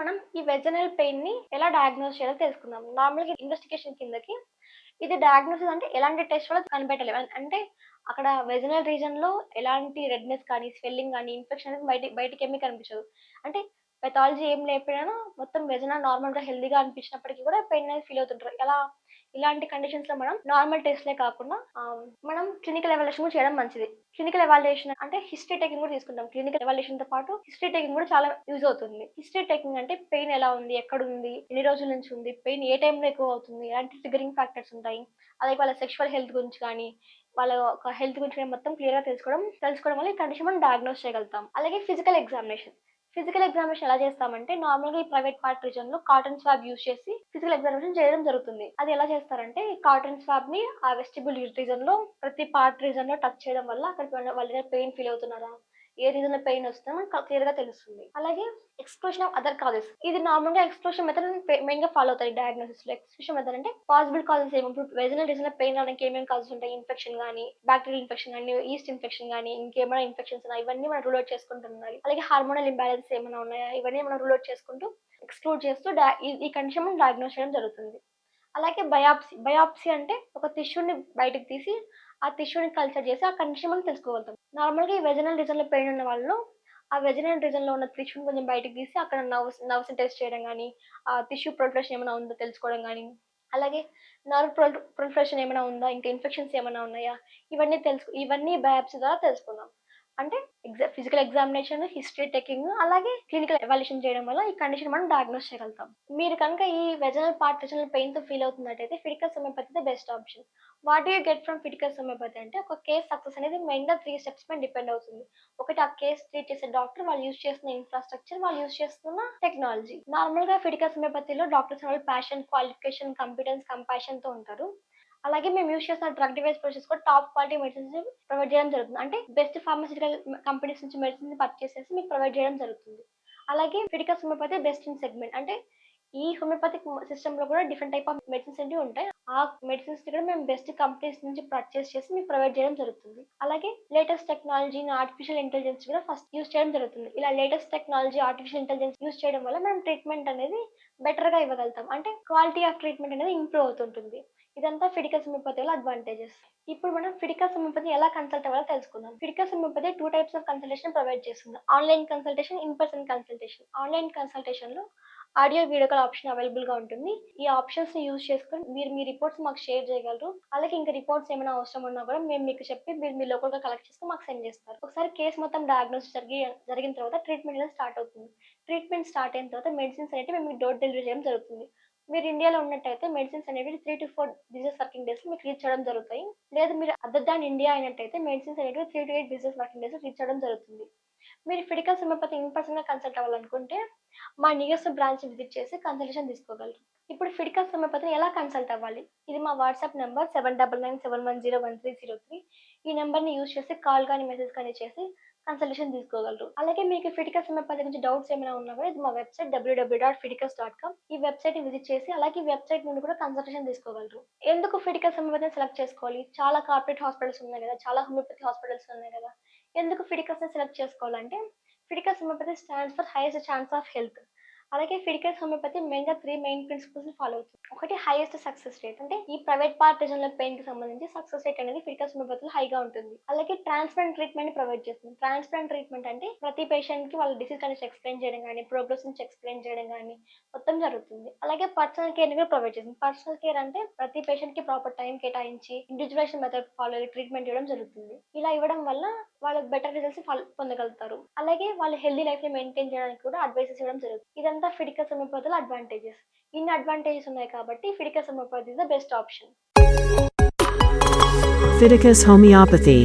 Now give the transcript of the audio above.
మనం ఈ వెజనల్ పెయిన్ని ఎలా డయాగ్నోస్ చేయాలో తెలుసుకుందాం. నార్మల్గా ఇన్వెస్టిగేషన్ కిందకి ఇది డయాగ్నోసిస్ అంటే ఎలాంటి టెస్ట్ వల్ల కనిపెట్టలేము అంటే అక్కడ వెజనల్ రీజన్లో ఎలాంటి రెడ్నెస్ కానీ స్వెల్లింగ్ కానీ ఇన్ఫెక్షన్ అనేది బయట బయటకి ఏమీ కనిపించదు. అంటే పెథాలజీ ఏం లేకపోయినా మొత్తం వెజనల్ నార్మల్గా హెల్దీగా అనిపించినప్పటికీ కూడా పెయిన్ అనేది ఫీల్ అవుతుంటారు. ఎలా ఇలాంటి కండిషన్స్లో మనం నార్మల్ టెస్ట్లే కాకుండా మనం క్లినికల్ ఎవాల్యుయేషన్ కూడా చేయడం మంచిది. క్లినికల్ ఎవాల్యుయేషన్ అంటే హిస్టరీ టేకింగ్ కూడా తీసుకుంటాం. క్లినికల్ ఎవాల్యుయేషన్తో పాటు హిస్టరీ టేకింగ్ కూడా చాలా యూజ్ అవుతుంది. హిస్టరీ టేకింగ్ అంటే పెయిన్ ఎలా ఉంది ఎక్కడ ఉంది ఎన్ని రోజుల నుంచి ఉంది పెయిన్ ఏ టైంలో ఎక్కువ అవుతుంది ఎలాంటి ట్రిగరింగ్ ఫ్యాక్టర్స్ ఉంటాయి. అలాగే వాళ్ళ సెక్షువల్ హెల్త్ గురించి కానీ వాళ్ళ ఒక హెల్త్ గురించి మొత్తం క్లియర్గా తెలుసుకోవడం తెలుసుకోవడం వల్ల ఈ కండిషన్ మనం డయాగ్నోస్ చేయగలుగుతాం. అలాగే ఫిజికల్ ఎగ్జామినేషన్ ఫిజికల్ ఎగ్జామినేషన్ ఎలా చేస్తామంటే నార్మల్గా ఈ ప్రైవేట్ పార్ట్ రీజన్లో కాటన్ స్వాబ్ యూస్ చేసి ఫిజికల్ ఎగ్జామినేషన్ చేయడం జరుగుతుంది. అది ఎలా చేస్తారంటే ఈ కాటన్ స్వాబ్ని ఆ వెస్టిబుల్ రీజన్లో ప్రతి పార్ట్ రీజన్లో టచ్ చేయడం వల్ల అక్కడ వాళ్ళ పెయిన్ ఫీల్ అవుతున్నారా? ఏ రీజన్ పెయిన్ వస్తుందో మనకు క్లియర్గా తెలుస్తుంది. అలాగే ఎక్స్ప్లోషన్ ఆఫ్ అదర్ కాజెస్ ఇది నార్మల్గా ఎక్స్ప్లోషన్ మెథడ్ మెయిన్గా ఫాలో అవుతాయి. డయాగ్నోసిస్లో ఎక్స్ప్లోషన్ మెథడ్ అంటే పాసిబుల్ కాజెస్ ఏమి. ఇప్పుడు రీజన్ పెయిన్ రావడానికి ఏమేమి కాజెస్ ఉంటాయి? ఇన్ఫెక్షన్ కానీ బ్యాక్టీరియల్ ఇన్ఫెక్షన్ కానీ ఈస్ట్ ఇన్ఫెక్షన్ కానీ ఇంకేమైనా ఇన్ఫెక్షన్స్ ఉన్నాయి ఇవన్నీ మనం రూల్ అవుట్ చేసుకుంటూ ఉండాలి. అలాగే హార్మోనల్ ఇంబ్యాలెన్స్ ఏమైనా ఉన్నాయా? ఇవన్నీ మనం రూల్ అవుట్ చేసుకుంటూ ఎక్స్క్లూడ్ చేస్తూ ఈ- ఈ కండిషన్ మనం డయాగ్నోస్ చేయడం జరుగుతుంది. అలాగే బయాప్సీ బయాప్సీ అంటే ఒక టిష్యూని బయటకు తీసి ఆ టిష్యూని కల్చర్ చేసి ఆ కండిషన్ మనం తెలుసుకోగలుగుతాం. నార్మల్గా ఈ వెజనల్ రీజన్లో పెయిన్ ఉన్న వాళ్ళు ఆ వెజనల్ రీజన్లో ఉన్న టిష్యూని కొంచెం బయటకు తీసి అక్కడ నర్వ్స్ నర్వ్స్ టెస్ట్ చేయడం కానీ ఆ టిష్యూ ప్రొల్ఫరేషన్ ఏమైనా ఉందో తెలుసుకోవడం కానీ అలాగే నర్వ్ ప్రొఫెషన్ ఏమైనా ఉందా? ఇంకా ఇన్ఫెక్షన్స్ ఏమైనా ఉన్నాయా? ఇవన్నీ తెలుసు ఇవన్నీ బయాప్సీ ద్వారా తెలుసుకుందాం అంటే ఎగ్జా ఫిజికల్ ఎగ్జామినేషన్ హిస్టరీ టెకింగ్ అలాగే క్లినికల్ ఎవాల్యుయేషన్ చేయడం వల్ల ఈ కండిషన్ మనం డయాగ్నోస్ చేయగలుగుతాం. మీరు కనుక ఈ వెజనల్ పార్ట్ వెజనల్ పెయిన్తో ఫీల్ అవుతున్నట్టయితే ఫిడికల్ సమయపతి best option what you get from ఫిడికల్ సమయపతి అంటే ఒక కేస్ సక్సెస్ అనేది మెయిన్గా త్రీ స్టెప్స్ పైన డిపెండ్ అవుతుంది. ఒకటి ఆ కేస్ ట్రీట్ చేసే డాక్టర్ వాళ్ళు యూస్ చేస్తున్న ఇన్ఫ్రాస్ట్రక్చర్ వాళ్ళు యూస్ చేస్తున్న టెక్నాలజీ నార్మల్గా ఫిడికల్ సమయపతిలో డాక్టర్స్ వాళ్ళు ప్యాషన్ క్వాలిఫికేషన్ కంపిటెన్స్ కంపాషన్తో ఉంటారు. అలాగే మేము యూస్ చేస్తున్న డ్రగ్ డివైస్ ప్రొసెస్ కూడా టాప్ క్వాలిటీ మెడిసిన్స్ ప్రొవైడ్ చేయడం జరుగుతుంది. అంటే బెస్ట్ ఫార్మసిటికల్ కంపెనీస్ నుంచి మెడిసిన్స్ పర్చేస్ చేసి మీకు ప్రొవైడ్ చేయడం జరుగుతుంది. అలాగే ఫిడికల్స్ హోమియోపతి బెస్ట్ ఇన్ సెగ్మెంట్. అంటే ఈ హోమియోపతిక్ సిస్టమ్లో కూడా డిఫరెంట్ టైప్ ఆఫ్ మెడిసిన్స్ అనేవి ఉంటాయి. ఆ మెడిసిన్స్ కూడా మేము బెస్ట్ కంపెనీస్ నుంచి పర్చేస్ చేసి మీకు ప్రొవైడ్ చేయడం జరుగుతుంది. అలాగే లేటెస్ట్ టెక్నాలజీని ఆర్టిఫిషియల్ ఇంటెలిజెన్స్ కూడా ఫస్ట్ యూస్ చేయడం జరుగుతుంది. ఇలా latest technology artificial intelligence use చేయడం వల్ల మనం ట్రీట్మెంట్ అనేది బెటర్గా ఇవ్వగలుగుతాం. అంటే క్వాలిటీ ఆఫ్ ట్రీట్మెంట్ అనేది ఇంప్రూవ్ అవుతుంటుంది. ఇదంతా ఫిడికల్ హోమియోపతి వల్ల అడ్వాంటేజెస్ ఇప్పుడు మనం ఫిడికల్ హోమియోపతి ఎలా కన్సల్ట్ అవ్వాలో తెలుసుకుందాం. ఫిడికల్ homeopathy two types of consultation provide చేస్తుంది. Online consultation in person consultation online కన్సల్టేషన్లో ఆడియో వీడియో కాల్ ఆప్షన్ అవైలబుల్గా ఉంటుంది. ఈ ఆప్షన్స్ని యూజ్ చేసుకొని మీరు మీ రిపోర్ట్స్ మాకు షేర్ చేయగలరు. అలాగే ఇంకా రిపోర్ట్స్ ఏమైనా అవసరం ఉన్నా కూడా మేము మీకు చెప్పి మీరు మీ లోకల్గా కలెక్ట్ చేసుకుని మాకు సెండ్ చేస్తారు. ఒకసారి కేసు మొత్తం డయాగ్నోస్ జరిగి జరిగిన తర్వాత ట్రీట్మెంట్ అనేది స్టార్ట్ అవుతుంది. ట్రీట్మెంట్ స్టార్ట్ అయిన తర్వాత మెడిసిన్స్ అనేవి మేము డోర్ డెలివరీ చేయడం జరుగుతుంది. మీరు ఇండియాలో ఉన్నట్టయితే మెడిసిన్స్ అనేవి three to four business working days మీకు రీచ్ చేయడం జరుగుతాయి. లేదు మీరు అదర్ దాన్ ఇండియా అయినట్టయితే మెడిసిన్స్ అనేవి three to eight business working days reach చేయడం జరుగుతుంది. మీరు ఫిడికల్ హోమియోపతి ఇన్ పర్సన్గా కన్సల్ట్ అవ్వాలనుకుంటే మా నియర్స్ట్ బ్రాంచ్ విజిట్ చేసి కన్సల్టేషన్ తీసుకోగలరు. ఇప్పుడు ఫిడికల్ హోమియోపతిని ఎలా కన్సల్ట్ అవ్వాలి? ఇది మా WhatsApp number seven double nine seven one zero one three zero three ఈ నెంబర్ని యూజ్ చేసి కాల్ కానీ మెసేజ్ కానీ చేసి కన్సల్టేషన్ తీసుకోగలరు. అలాగే మీకు ఫిడికస్ హోమియోపతి గురించి డౌట్స్ ఏమైనా ఉన్నా కూడా ఇది మా website W W dot ఫిటికస్ dot com ఈ వెబ్సైట్ని విజిట్ చేసి అలాగే ఈ వెబ్సైట్ నుండి కూడా కన్సల్టేషన్ తీసుకోగలరు. ఎందుకు ఫిటికస్ హోమియోపతిని సెలెక్ట్ చేసుకోవాలి? చాలా కార్పొరేట్ హాస్పిటల్స్ ఉన్నాయి కదా చాలా హోమియోపతి హాస్పిటల్స్ ఉన్నాయి కదా. ఎందుకు ఫిటికస్ని సెలెక్ట్ చేసుకోవాలంటే ఫిటికస్ homeopathy stands for highest chance of health అలాగే ఫిడికల్ హోమియోపతి మెయిన్గా త్రీ మెయిన్ ప్రిన్సిపల్స్ ఫాలో అవుతుంది. ఒకటి హైయెస్ట్ సక్సెస్ రేట్ అంటే ఈ ప్రైవేట్ పార్టిజన్ల పెయిన్కి సంబంధించి సక్సెస్ రేట్ అనేది ఫిడికల్స్ హోమియోపతిలో హైగా ఉంటుంది. అలాగే ట్రాన్స్ప్లాంట్ ట్రీట్మెంట్ ప్రొవైడ్ చేస్తుంది. ట్రాన్స్ప్లాంట్ ట్రీట్మెంట్ అంటే ప్రతి పేషెంట్కి వాళ్ళ డిసీజ్ కనీసం ఎక్స్ప్లెయిన్ చేయడం కానీ ప్రోగ్రెస్ నుంచి ఎక్స్ప్లెయిన్ చేయడం కానీ మొత్తం జరుగుతుంది. అలాగే పర్సనల్ కేర్ని కూడా ప్రొవైడ్ చేస్తుంది. పర్సనల్ కేర్ అంటే ప్రతి పేషెంట్కి ప్రాపర్ టైం కేటాయించి ఇండివిజువలైజేషన్ మెథడ్ ఫాలో అయ్యి ట్రీట్మెంట్ ఇవ్వడం జరుగుతుంది. ఇలా ఇవ్వడం వల్ల వాళ్ళు బెటర్ రిజల్ట్స్ పొందగలుగుతారు. అలాగే వాళ్ళ హెల్దీ లైఫ్ని మెయింటైన్ చేయడానికి కూడా అడ్వైసెస్ ఇవ్వడం జరుగుతుంది. ఇదంతా ఇదంతా ఫిడికస్ హోమియోపతిలో అడ్వాంటేజెస్ ఇన్ని అడ్వాంటేజెస్ ఉన్నాయి కాబట్టి Fidicus homeopathy is the best option Fidicus homeopathy